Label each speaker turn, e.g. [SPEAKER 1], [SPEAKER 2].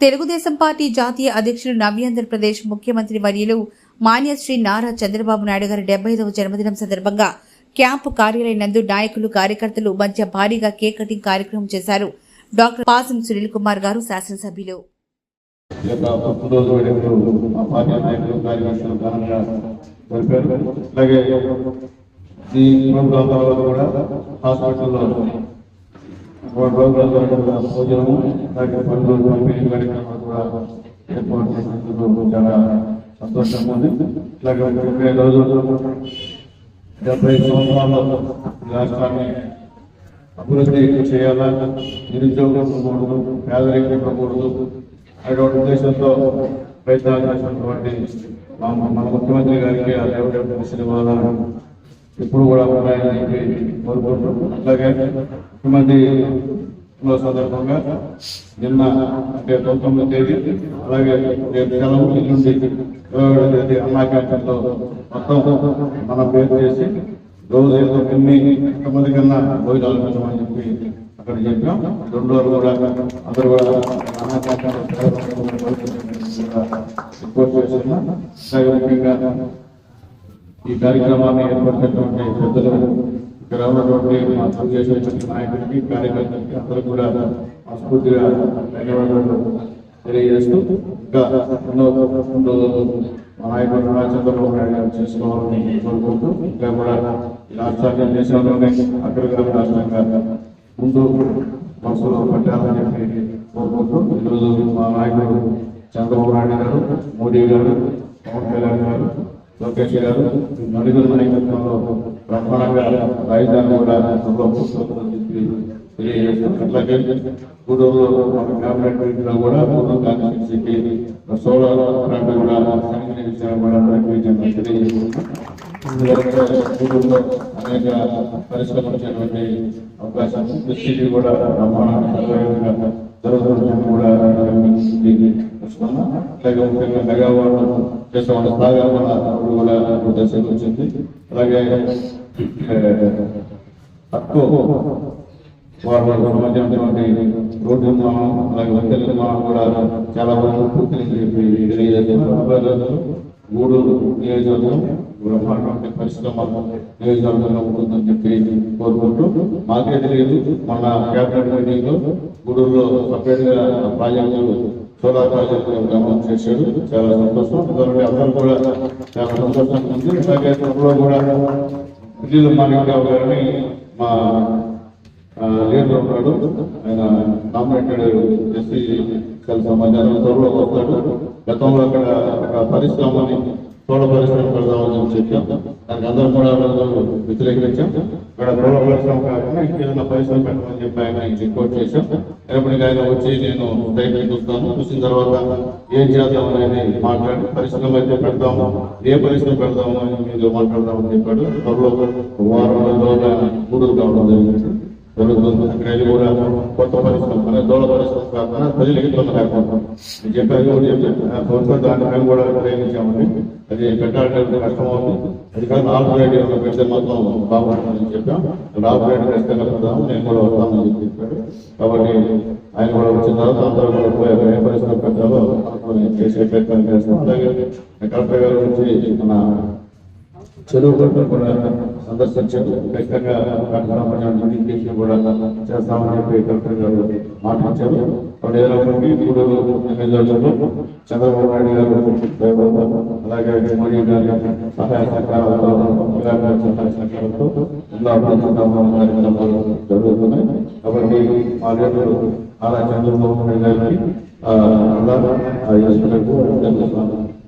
[SPEAKER 1] Telugu Desam party జాతీయ అధ్యక్షులు నవ్యాంధ్రప్రదేశ్ ముఖ్యమంత్రి వర్యులు మాన్యశ్రీ నారా చంద్రబాబు నాయుడు గారి డెబ్బై ఐదవ జన్మదినం సందర్భంగా క్యాంపు కార్యాలయం నందు నాయకులు కార్యకర్తలు మధ్య భారీగా కేక్ కటింగ్ కార్యక్రమం చేశారు. డాక్టర్ పాసం సునీల్ కుమార్ గారు శాసనసభ్యులు.
[SPEAKER 2] జరిపారు అలాగే ఈ ప్రోగ్రాం కూడా హాస్పిటల్లో మూడు రోజుల భోజనము అలాగే పనులు పంపిణీ కార్యక్రమాలు కూడా ఏర్పాటు చేసినందుకు చాలా సంతోషంగా ఉంది అలాగే ముప్పై రోజులు డెబ్బై సంవత్సరాలు రాష్ట్రాన్ని అభివృద్ధి చేయాలా నిరుద్యోగం ఉండకూడదు పేదరికం ఉండకూడదు అటువంటి ఉద్దేశంతో ప్రయత్నాలు చేసినటువంటి మా మన ముఖ్యమంత్రి గారికి ఆ దేవుడు యొక్క ఎప్పుడు కూడా ఉన్నాయని చెప్పి కోరుకుంటున్నాం అలాగే ముఖ్యమంత్రి సందర్భంగా నిన్న అంటే పంతొమ్మిది తేదీ అలాగే రేపు సెలవు ఎల్లుండి ఇరవై ఏడో తేదీ అన్నా క్యాంటీన్లో మొత్తం మన పేరు చేసి రోజు ఏదో కొన్ని ఎంతమంది కన్నా భోజనాలు పెట్టమని చెప్పి అక్కడ చెప్పాం. రెండు రోజులు కూడా అందరూ కూడా అన్నా క్యాంటీన్లో రిపోర్ట్ చేస్తున్నా అలాగే ముఖ్యంగా ఈ కార్యక్రమాన్ని ఏర్పడినటువంటి పెద్దలు ఇక్కడ ఉన్నటువంటి మా తెలుగుదేశం నాయకుడికి కార్యకర్తలకి అందరూ కూడా మనస్ఫూర్తిగా ధన్యవాదాలు తెలియజేస్తూ ఇంకా మా నాయకుడు చంద్రబాబు నాయుడు గారు చేసుకోవాలని కోరుకుంటూ ఇంకా కూడా ఈ రాష్ట్రాన్ని దేశంలోనే అగ్రగామి రాష్ట్రంగా ముందు మనసులో పట్టాలని చెప్పి కోరుకుంటూ ఈరోజు మా నాయకుడు చంద్రబాబు నాయుడు గారు మోడీ గారు పవన్ కళ్యాణ్ గారు లోకేష్ గారు నలుగురు నాయకత్వంలో బ్రహ్మాండంగా రాజధాని కూడా సంరక్షిస్తుందని చెప్పి తెలియజేస్తాం అట్లాగే గూడూరులో మన లో కూడా గూడూరు కాన్స్టిట్యూన్సీకి సోలార్ ప్లాంట్ కూడా శాంక్షన్ విషయాలు కూడా గూడూరులో అనేక పరిశ్రమలు వచ్చేటువంటి అవకాశం కూడా బ్రహ్మాండంగా జరుగుతున్న కూడా అలాగే ముఖ్యంగా మెగావాట్ చేసిన స్థాయిగా మన అప్పుడు కూడా దశకు వచ్చింది అలాగే తక్కువ వారు సంబంధించినటువంటి రోడ్డు నిర్మాణం అలాగే వంతెల నిర్మాణం కూడా చాలా వరకు పూర్తి చెప్పి తెలియజేస్తున్నారు రాబోయే గూడూరు నియోజకవర్గం బ్రహ్మాండమైన పరిశ్రమ నియోజకవర్గంలో ఉంటుందని చెప్పి కోరుకుంటూ మాకే తెలియదు. మన క్యాబినెట్ మీటింగ్లో గూడూరులో సపరేట్గా ప్రాజెక్టు సోలార్ ప్రాజెక్టు గమనం చేశాడు చాలా సంతోషం. అందరం అందరూ కూడా చాలా సంతోషంగా ఉంది. అలాగే త్వరలో కూడా పిల్లలు మాణిక్యరావు గారిని మా లీడర్ ఉన్నాడు. ఆయన నామినేటెడ్ ఎస్సీ కలిసి సమాచారం త్వరలో వస్తాడు. గతంలో అక్కడ ఒక పరిశ్రమని తోట పరిశ్రమ పెడదామని చెప్పాం దానికి అందరం కూడా వ్యతిరేకించాం. ఇక్కడ తోట పరిశ్రమ కాకుండా ఇంకేదైనా పరిశ్రమ పెట్టమని చెప్పి ఆయన రిపోర్ట్ చేశాం. రేపటికి ఆయన వచ్చి నేను సైట్ చూస్తాను. చూసిన తర్వాత ఏం చేద్దామని ఆయన మాట్లాడి పరిశ్రమ అయితే పెడతాము. ఏ పరిశ్రమ పెడతామో అని మీరు మాట్లాడదామని చెప్పాడు. త్వరలో వారం రోజులు ఆయన గూడూరు కావడం జరిగింది. కూడా కొత్త పరిశ్రమ అనే దూడ పరిశ్రమ కాకుండా ప్రజలకి ఇబ్బంది లేకుండా నేను చెప్పాను కూడా చెప్పాను ప్రభుత్వం దాన్ని మేము కూడా ప్రయోగించామని అది పెట్టాలంటే కష్టం అవుతుంది అది కాదు ఆల్టర్నేటివ్ పెడితే మాత్రం బాగుంటుందని చెప్పాం ఆల్టర్నేటివ్ ఖచ్చితంగా పెడదాము నేను కూడా వస్తామని చెప్పి చెప్పాడు కాబట్టి ఆయన కూడా వచ్చిన తర్వాత అందరూ కూడా పోయి ఏ పరిశ్రమ పెట్టాలో చేసే ప్రయత్నం చేస్తాం అలాగే కలెక్టర్ గారు వచ్చి మన చెరువు కూడా సందర్శించారు. ఖచ్చితంగా సంబంధించిన కూడా చేస్తామని చెప్పి కలెక్టర్ గారు మాట్లాడారు. కాబట్టి ఏదైనప్పటికీ గూడూరు నియోజకవర్గంలో చంద్రబాబు నాయుడు గారు అలాగే మోడీ గారి సహాయ సహకారాలతో సహాయ సహకారాలతో ఎన్నో అభివృద్ధి జరుగుతున్నాయి కాబట్టి మా చంద్రబాబు నాయుడు గారికి అలా